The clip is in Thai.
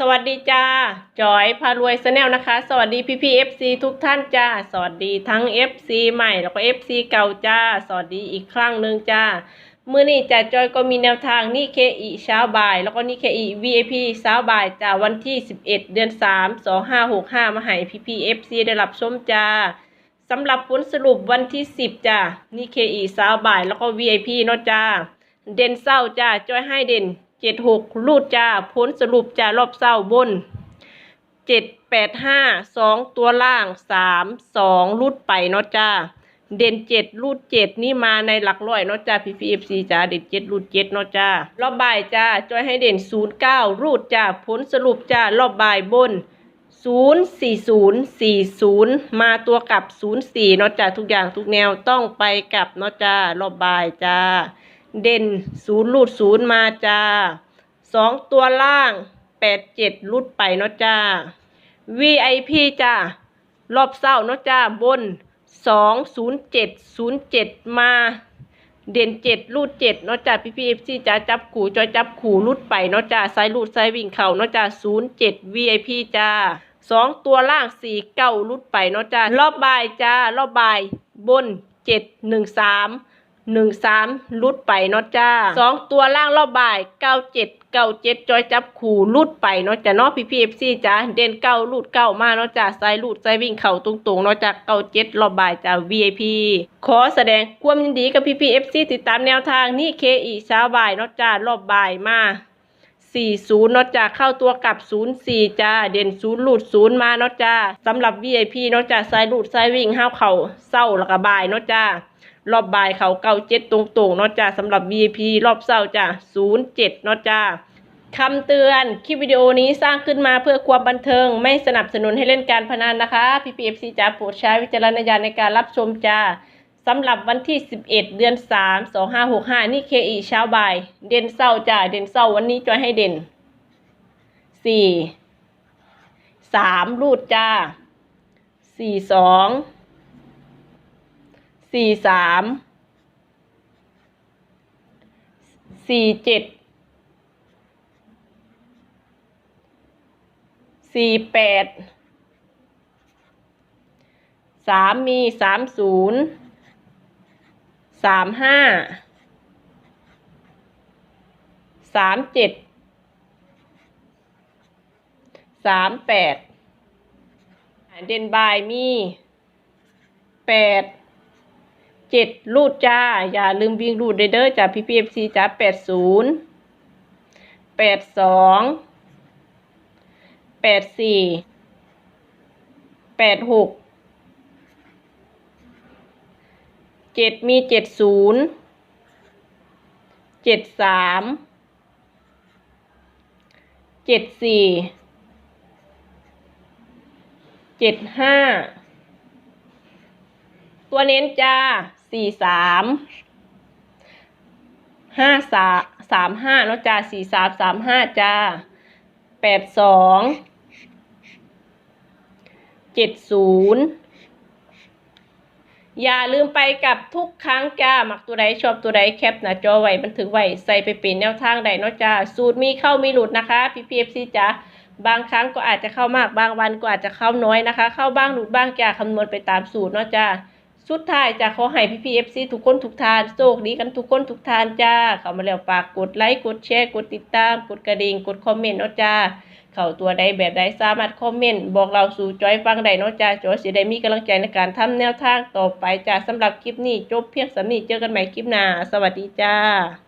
สวัสดีจ้าจอยพารวยสแนลนะคะ สวัสดีพี่พีเอฟซีทุกท่านจ้า สวัสดีทั้ง FC ใหม่แล้วก็ FC เก่าจ้า สวัสดีอีกครั้งหนึ่งจ้ามื่อนี้จ้าจอยก็มีแนวทางนี่เคอีเช้าบ่าย แล้วก็นี่เคอี VIP เช้าบ่ายจ้าวันที่ 11 เดือน 3 2565 มาให้พี่พีเอฟซีได้รับชมจ้าสำหรับผลสรุปวันที่ 10จ้านี่เคอีเช้าบ่าย แล้วก็ VIP เนาะจ้าเด่นเศร้าจ้าจอยให้เด่น เจ็ดหกรูดจ้าผลสรุปจ้ารอบเศร้าบนเจ็ดแปดห้าสองตัวล่างสามสองรูดไปเนาะจ้าเด่นเจ็ดรูดเจ็ดนี่มาในหลักร้อยเนาะจ้าพีพีเอฟซีจ้าเด่นเจ็ดรูดเจ็ดเนาะจ้ารอบบ่ายจ้าจอยให้เด่นศูนย์เก้ารูดจ้าผลสรุปจ้ารอบบ่ายบนศูนย์สี่ศูนย์สี่ศูนย์มาตัวกลับศูนย์สี่เนาะจ้าทุกอย่างทุกแนวต้องไปกลับเนาะจ้ารอบบ่ายจ้า เด่นศูนย์รูดศูนย์มาจ้าสองตัวล่างแปดเจ็ดรูดไปเนาะจ้า VIP จ้ารอบเศร้าเนาะจ้าบนสองศูนย์เจ็ดศูนย์เจ็ดมาเด่นเจ็ดรูดเจ็ดเนาะจ้าพี่พี่เอฟซีจ้าจับขู่จอยจับขู่รูดไปเนาะจ้าไซรูดไซวิ่งเข่าเนาะจ้าศูนย์เจ็ด VIP จ้าสองตัวล่างสี่เก้ารูดไปเนาะจ้ารอบบ่ายจ้ารอบบ่ายบนเจ็ดหนึ่งสาม หนึ่งสามลุดไปเนาะจ้าสองตัวล่างรอบบ่ายเก้าเจ็ดเก้าเจ็ดจอยจับขู่ลุดไปเนาะจ้าเนาะพี่พีเอฟซีจ้าเด่นเก้าลุดเก้ามาเนาะจ้าไซลุดไซวิ่งเข่าตรงๆเนาะจ้าเก้าเจ็ดรอบบ่ายจ้า VIP ขอแสดงความยินดีกับพี่พีเอฟซีติดตามแนวทางนี่เคอีเช้าบ่ายเนาะจ้ารอบบ่ายมา40เนาะจ้าเข้าตัวกลับ 04 จ้า เด่น 0 หลุด 0 มาเนาะจ้าสำหรับ VIP เนาะจ้าไซด์หลุดไซวิ่งห้าวเข่าเศร้าแล้วก็บ่ายเนาะจ้า รอบบ่ายเขาเก้าเจ็ดตรงๆเนาะจ้าสำหรับ VIP รอบเศร้าจ้า07เจ็ดเนาะจ้าคำเตือน คลิปวิดีโอนี้สร้างขึ้นมาเพื่อความบันเทิง ไม่สนับสนุนให้เล่นการพนันนะคะ PPFC จ้าโปรดใช้วิจารณญาณในการรับชมจ้าสำหรับวันที่ 11 เดือน 3 2565 นี่ KE เช้าบ่าย เด่นเศร้าจ้า เด่นเศร้าวันนี้จอยให้เด่นสี่สามรูดจ้าสี่สอง สี่สามสี่เจ็ดสี่แปดสามมีสามศูนย์สามห้าสามเจ็ดสามแปดเดนบายมีแปด เจ็ดรูดจ้า อย่าลืมวิ่งรูดเด้อจ้าพีพีเอฟซีจ้าแปดศูนย์แปดสองแปดสี่แปดหกเจ็ดมีเจ็ดศูนย์เจ็ดสามเจ็ดสี่เจ็ดห้าตัวเน้นจ้า สี่สามห้าสาสามห้าเนาะจ้าสี่สามสามห้าจ้าแปดสองเจ็ดศูนย์อย่าลืมไปกับทุกครั้งจ้ามักตัวใดชอบตัวใดแคปหน้าจอไว้บันทึกไว้ใส่ไปเป็นแนวทางใดเนาะจ้าสูตรมีเข้ามีหลุดนะคะพี่พีเอฟซีจ้าบางครั้งก็อาจจะเข้ามากบางวันก็อาจจะเข้าน้อยนะคะ เข้าบ้างหลุดบ้างจ้าคำนวณไปตามสูตรเนาะจ้า สุดท้ายจะขอให้พี่พีเอฟซีทุกคนทุกทานโชคดีกันทุกคนทุกทานจ้า เข้ามาแล้วฝากกดไลค์กดแชร์กดติดตาม กดกระดิ่งกดคอมเมนต์เนาะจ้า เข้าตัวใดแบบใดสามารถคอมเมนต์บอกเราสู่จอยฟังได้เนาะจ้าจอยสิได้มีกำลังใจในการทำแนวทางต่อไปจ้าสำหรับคลิปนี้จบเพียงสำนี้เจอกันใหม่คลิปหน้าสวัสดีจ้า